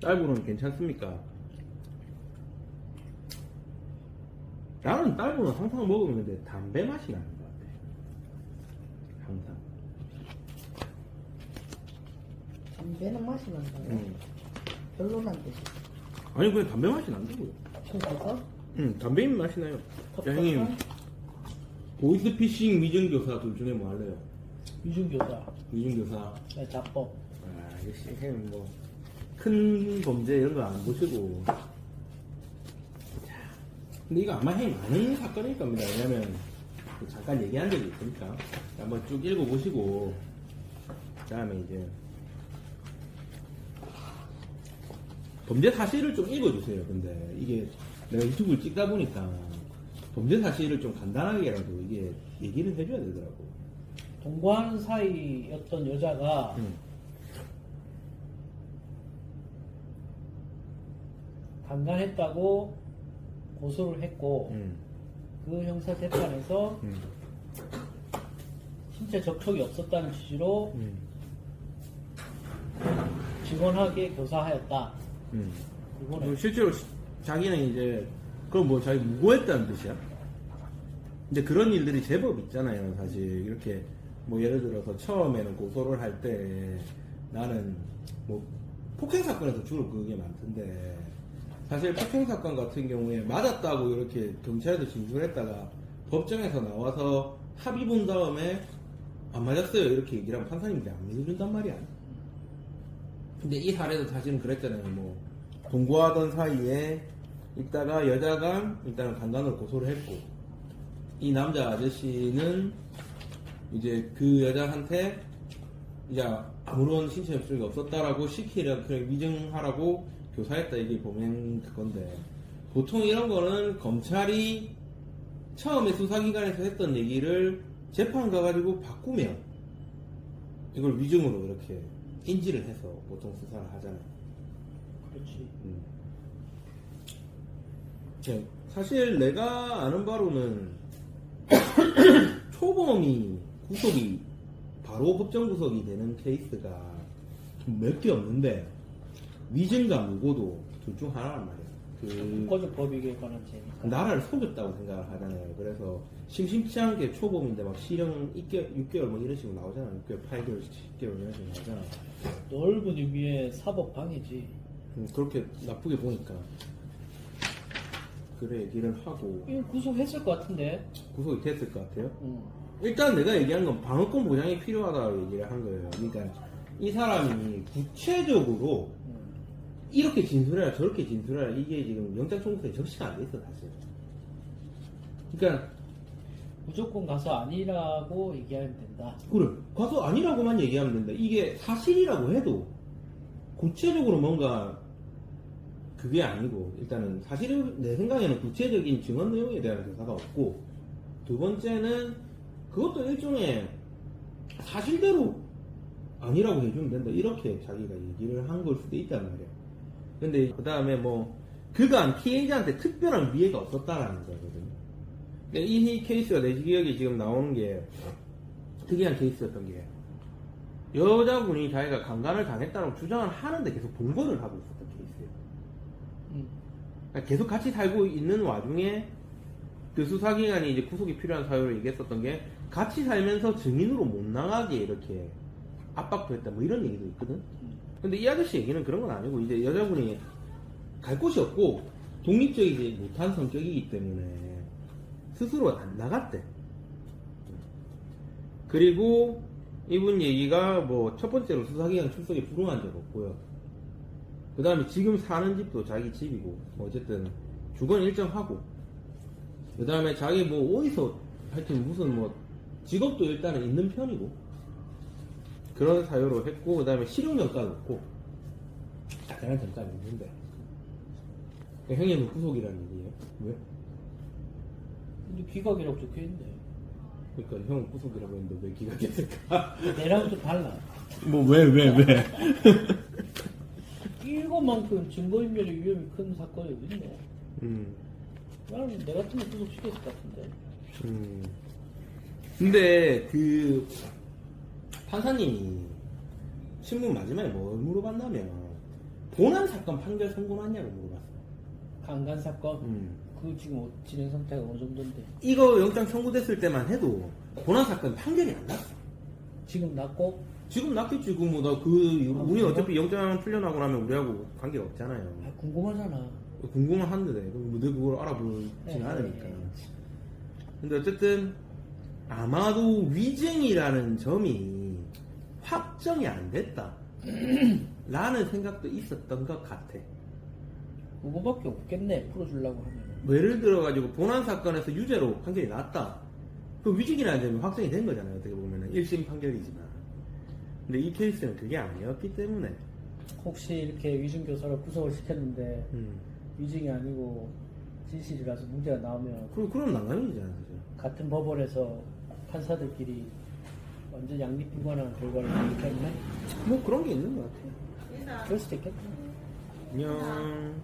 딸부는 괜찮습니까? 나는 딸부는 항상 먹으면 근데 담배 맛이 나는 것 같아. 항상. 담배는 맛이 난다고. 응. 별로난데. 아니 그냥 담배 맛이 난다고요. 펴서? 응, 담배 잎 맛이 나요. 야, 형님 보이스피싱 위증교사 둘 중에 뭐 할래요? 유중교사. 위증교사. 네, 자법. 아, 역시 형님 뭐 큰 범죄 이런 거 안 보시고. 자, 근데 이거 아마 형님 아는 사건일 겁니다. 왜냐면 잠깐 얘기한 적이 있으니까 한번 쭉 읽어보시고 그다음에 이제 범죄 사실을 좀 읽어주세요. 근데 이게 내가 유튜브를 찍다 보니까 범죄 사실을 좀 간단하게라도 이게 얘기를 해줘야 되더라고. 동거하는 사이였던 여자가 응. 강간했다고 고소를 했고 응. 그 형사 재판에서 응. 신체 접촉이 없었다는 취지로 응. 직원하게 교사하였다. 이거는 뭐 실제로 시- 자기는 이제 그럼 뭐 자기 무고했다는 뜻이야. 근데 그런 일들이 제법 있잖아요. 사실 이렇게 뭐 예를 들어서 처음에는 고소를 할 때 나는 뭐 폭행 사건에서 주로 그게 많던데 사실 폭행 사건 같은 경우에 맞았다고 이렇게 경찰에서 진술했다가 법정에서 나와서 합의 본 다음에 안 맞았어요 이렇게 얘기를 하면 판사님들이 안 믿어준단 말이야. 근데 이 사례도 사실은 그랬잖아요. 뭐 동거하던 사이에 있다가 여자가 일단은 강간으로 고소를 했고 이 남자 아저씨는 이제 그 여자한테 이제 아무런 신체 접촉이 없었다라고 시키려 그냥 위증하라고 교사했다 이게 보면 그건데 보통 이런 거는 검찰이 처음에 수사기관에서 했던 얘기를 재판 가가지고 바꾸면 이걸 위증으로 이렇게 인지를 해서 보통 수사를 하잖아요. 그렇지. 음. 네, 사실 내가 아는 바로는 초범이 구속이 바로 법정 구속이 되는 케이스가 몇 개 없는데 위증과 무고도 둘 중 하나란 말이야. 그 국가적 법익에 관한 죄니까. 나라를 속였다고 생각을 하잖아요. 그래서 심심치 않게 초범인데 막 실형 6개월, 6개월 뭐 이런 식으로 나오잖아. 6개월, 8개월, 10개월 이런 식으로 나오잖아. 넓은 의미의 사법 방해지. 음, 그렇게 나쁘게 보니까 그래 얘기를 하고 이거 구속했을 것 같은데. 구속이 됐을 것 같아요. 응. 일단 내가 얘기한 건 방어권 보장이 필요하다고 얘기를 한 거예요. 그러니까 이 사람이 구체적으로 응. 이렇게 진술해라 저렇게 진술해라 이게 지금 영장 청구서에 적시가 안 돼 있어 사실. 그러니까 무조건 가서 아니라고 얘기하면 된다. 그래 가서 아니라고만 얘기하면 된다. 이게 사실이라고 해도 구체적으로 뭔가 그게 아니고 일단은 사실은 내 생각에는 구체적인 증언 내용에 대한 조사가 없고 두 번째는 그것도 일종의 사실대로 아니라고 해주면 된다 이렇게 자기가 얘기를 한 걸 수도 있단 말이야. 근데 그 다음에 뭐 그간 피해자한테 특별한 위해가 없었다라는 거거든요. 근데 이 케이스가 내 기억에 지금 나오는 게 특이한 케이스였던 게 여자분이 자기가 강간을 당했다고 주장을 하는데 계속 동거를 하고 있었던 케이스예요. 응. 그러니까 계속 같이 살고 있는 와중에 그 수사기관이 이제 구속이 필요한 사유로 얘기했었던 게 같이 살면서 증인으로 못 나가게 이렇게 압박도 했다 뭐 이런 얘기도 있거든. 근데 이 아저씨 얘기는 그런 건 아니고 이제 여자분이 갈 곳이 없고 독립적이지 못한 성격이기 때문에 스스로 안 나갔대. 그리고 이분 얘기가 뭐 첫 번째로 수사기관 출석에 불응한 적 없고요. 그 다음에 지금 사는 집도 자기 집이고 뭐 어쨌든 주거는 일정하고 그 다음에 자기 뭐 어디서 하여튼 무슨 뭐 직업도 일단은 있는 편이고 그런 사유로 했고 그 다음에 실형연가도 없고 약간한 전까지 있는데 형님은 구속이라는 얘기예요 왜? 근데 기각이라고 적혀 있네. 그러니까 형은 구속이라고 했는데 왜 기각했을까? 내랑 좀 달라. 뭐 왜 왜 왜? 이것만큼 증거인멸의 위험이 큰 사건이 어딨네. 음. 나는 내 같으면 구속시켰을 것 같은데. 음. 근데 그 판사님이 신문 마지막에 뭘 물어봤냐면 본안 사건 판결 선고 났냐고 물어봤어. 강간 사건. 음. 그 지금 어- 진행 상태가 어느 정도인데? 이거 영장 청구됐을 때만 해도 본안 사건 판결이 안 났어. 지금 났고 지금 났겠지. 그 뭐나그 이후로 아, 우리 그래요? 어차피 영장 풀려나고 나면 우리하고 관계가 없잖아요. 아, 궁금하잖아. 궁금은 한데 그럼 뭐 내가 그걸 알아보진 네, 않으니까. 네. 근데 어쨌든 아마도 위증이라는 점이 확정이 안 됐다. 라는 생각도 있었던 것 같아. 그거밖에 없겠네. 풀어주려고 하면. 뭐 예를 들어가지고 본안 사건에서 유죄로 판결이 났다. 그 위증이라는 점이 확정이 된 거잖아요. 어떻게 보면은 1심 판결이지만. 근데 이 케이스는 그게 아니었기 때문에. 혹시 이렇게 위증 교사를 구속을 시켰는데 음. 위증이 아니고 진실이라서 문제가 나오면 그럼 그럼 난감이잖아요, 사실. 같은 법원에서 판사들끼리 완전 양립불가능한 결과를 내기 때문에 뭐 그런 게 있는 것 같아요. 그럴 수도 있겠다. 안녕.